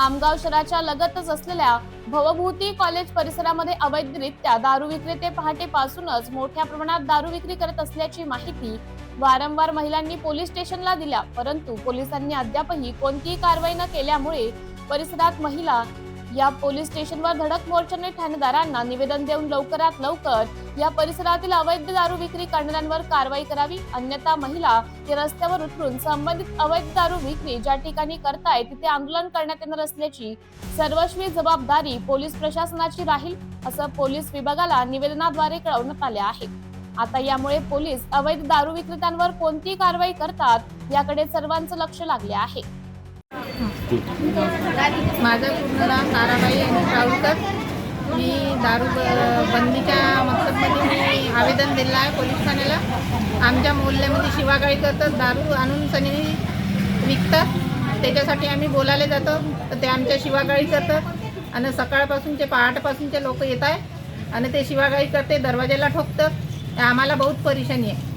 आमगाव शहराच्या लगतच असलेल्या भवभूती कॉलेज परिसरामध्ये अवैधरित्या दारू विक्रेते पहाटेपासूनच मोठ्या प्रमाणात दारू विक्री करत असल्याची माहिती वारंवार महिलांनी पोलीस स्टेशनला दिल्या. परंतु पोलिसांनी अद्यापही कोणतीही कारवाई न केल्यामुळे परिसरात महिला या पोलीस स्टेशनवर धडक मोर्चाने ठाणेदारांना निवेदन देऊन लवकरात लवकर या परिसरातील अवैध दारू विक्री करणाऱ्यांवर कारवाई करावी. अन्यथा महिला या रस्त्यावर उतरून संबंधित अवैध दारू विक्री ज्या ठिकाणी करताय तिथे आंदोलन करण्यात येणार असल्याची सर्वस्वी जबाबदारी पोलीस प्रशासनाची राहील असं पोलीस विभागाला निवेदनाद्वारे कळवण्यात आले आहे. आता यामुळे पोलीस अवैध दारू विक्रेत्यांवर कोणती कारवाई करतात याकडे सर्वांचं लक्ष लागले आहे. माझं पूर्ण नाव ताराबाई राऊळकर. मी दारू बंदीच्या मकसदमध्ये मी आवेदन दिलं आहे पोलीस ठाण्याला. आमच्या मोहल्ल्यामध्ये शिवागाळी करतात दारू आणून सनी विकतात. त्याच्यासाठी आम्ही बोलायला जातो. तर ते आमच्या शिवागाळी करतात. आणि सकाळपासूनचे पहाटपासूनचे लोक येत आहे आणि ते शिवागाळी करते दरवाज्याला ठोकतात. आम्हाला बहुत परेशानी आहे.